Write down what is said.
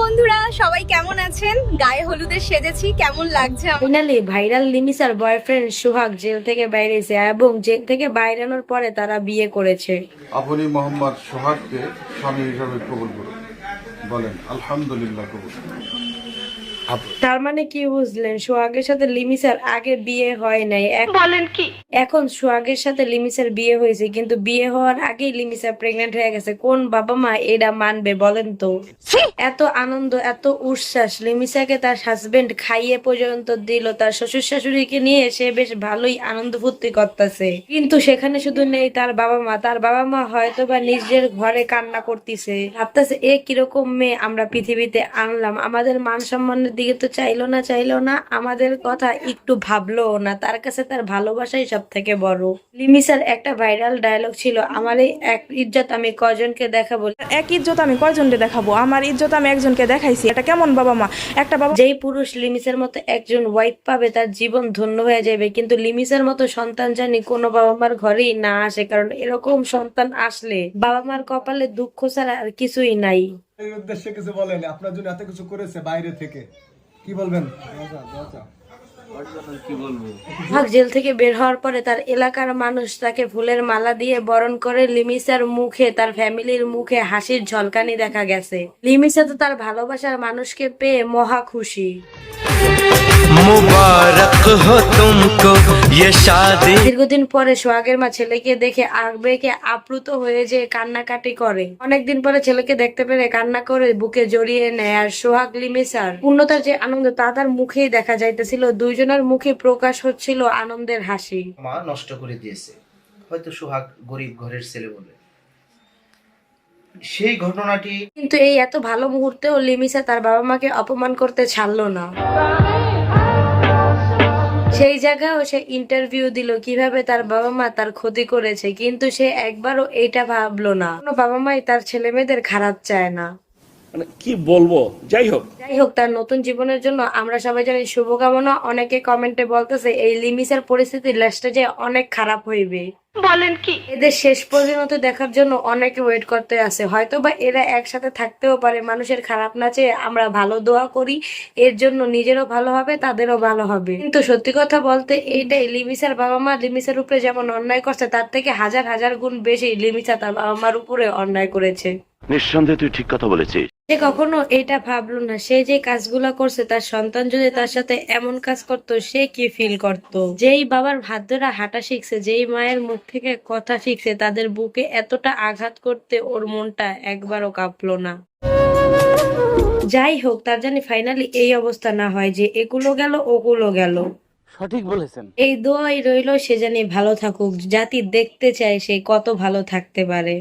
বন্ধুরা সবাই কেমন আছেন? গায়ে হলুদের সেজেছি কেমন লাগছে? ফাইনালি ভাইরাল লিমিসার বয়ফ্রেন্ড সুহাগ জেল থেকে বাইরেছে এবং জেল থেকে বাইরানোর পরে তারা বিয়ে করেছে। আপনি মোহাম্মদ সোহাগকে স্বামী হিসাবে কবুল করুন। বলেন আলহামদুলিল্লাহ কবুল তার মানে কি বুঝলেন? সোহাগের সাথে লিমিসার আগে বিয়ে হয় নাই। বলেন কি? এখন সোহাগের সাথে লিমিসার বিয়ে হয়েছে কিন্তু বিয়ে হওয়ার আগেই লিমিসা প্রেগনেন্ট হয়ে গেছে। কোন বাবা মা এটা মানবে বলেন তো? এত আনন্দ এত উচ্ছ্বাস। লিমিসাকে তার হাজবেন্ড খাইয়ে পর্যন্ত দিল তার শ্বশুর শাশুড়িকে নিয়ে সে বেশ ভালোই আনন্দ ফুর্তি করতেছে। কিন্তু সেখানে শুধু নেই তার বাবা মা। তার বাবা মা হয়তো বা নিজের ঘরে কান্না করতেছে। ভাবতেছে এ কীরকম মেয়ে আমরা পৃথিবীতে আনলাম। আমাদের মান সম্মানের দিকে তো চাইলো না চাইলো না। আমাদের কথা একটু ভাবলো না। তার কাছে তার ভালোবাসাই সব থেকে বড়। লিমিসার একটা ভাইরাল ডায়লগ ছিল আমার এই এক ইজ্জত আমি কজনকে দেখাবো? এক ইজ্জত আমি কয়জনকে দেখাবো? আমার ইজ্জত আমি একজনকে দেখাইছি। এটা কেমন বাবা মা? একটা বাবা যেই পুরুষ লিমিসের মতো একজন ওয়াইফ পাবে তার জীবন ধন্য হয়ে যাবে। কিন্তু লিমিসের মতো সন্তান জানি কোনো বাবা মার ঘরেই না আসে কারণ এরকম সন্তান আসলে বাবা মার কপালে দুঃখ ছাড়া আর কিছুই নাই। এই উদ্দেশ্যে কিছু বলেন আপনার জন্য এত কিছু করেছে বাইরে থেকে। কি বলবেন? ভাগ জেল থেকে বের হওয়ার পরে তার এলাকার মানুষ তাকে ফুলের মালা দিয়ে বরণ করে লিমিসার মুখে তার ফ্যামিলির মুখে হাসির ঝলকানি দেখা গেছে। লিমিসা তো তার ভালোবাসার মানুষকে পেয়ে মহা খুশি। मुबारक हो तुमको ये शादी দীর্ঘদিন পরে সোহাগের মা ছেলেকে দেখে আবেগে আপ্লুত হয়ে যে কান্নাকাটি করে অনেকদিন পরে ছেলেকে দেখতে পেরে কান্না করে বুকে জড়িয়ে নেয় আর সোহাগ লিমিসার পূর্ণতার যে আনন্দ তা তার মুখেই দেখা যাইতেছিল দুইজনের মুখে প্রকাশ হচ্ছিল আনন্দের হাসি মা নষ্ট করে দিয়েছে হয়তো সোহাগ গরিব ঘরের ছেলে বলে সেই ঘটনাটি কিন্তু এই এত ভালো মুহূর্তেও লিমিসা তার বাবা মাকে অপমান করতে ছাড়লো না। সেই জায়গায়ও সে ইন্টারভিউ দিল কীভাবে তার বাবা মা তার ক্ষতি করেছে কিন্তু সে একবারও এটা ভাবলো না। কোনো বাবা মাই তার ছেলে মেয়েদের খারাপ চায় না। মানে কি বলব? যাই হোক যাই হোক তার নতুন জীবনের জন্য আমরা সবাই জানি শুভকামনা। অনেকে কমেন্টে বলতেছে এই লিমিসের পরিস্থিতি লাস্টে যে অনেক খারাপ হইবে। বলেন কি? এদের শেষ পর্যন্ত দেখার জন্য অনেকে ওয়েট করতে আছে। হয়তো বা এরা একসাথে থাকতেও পারে মানুষের খারাপ না চেয়ে আমরা ভালো দোয়া করি এর জন্য নিজেরও ভালো হবে তাদেরও ভালো হবে। কিন্তু সত্যি কথা বলতে এইটাই লিমিসার বাবা মা লিমিসার উপরে যেমন অন্যায় করছে তার থেকে হাজার হাজার গুণ বেশি লিমিসা তার বাবা মার উপরে অন্যায় করেছে। নিঃসন্দেহে তুই ঠিক কথা বলেছিস। সে কখনো এটা ভাবলো না। সে যে কাজগুলা করছে তার সন্তান যদি তার সাথে এমন কাজ করত সে কি ফিল করত? যেই বাবার হাত ধরে হাঁটা শিখছে যেই মায়ের মুখ থেকে কথা শিখছে তাদের বুকে এতটা আঘাত করতে ওর মনটা একবারও কাঁপলো না। যাই হোক তার জানি ফাইনালি এই অবস্থা না হয় যে এগুলো গেল ওগুলো গেল। সঠিক বলেছেন। এই দোয়াই রইল সে জানি ভালো থাকুক জাতি দেখতে চায় সে কত ভালো থাকতে পারে।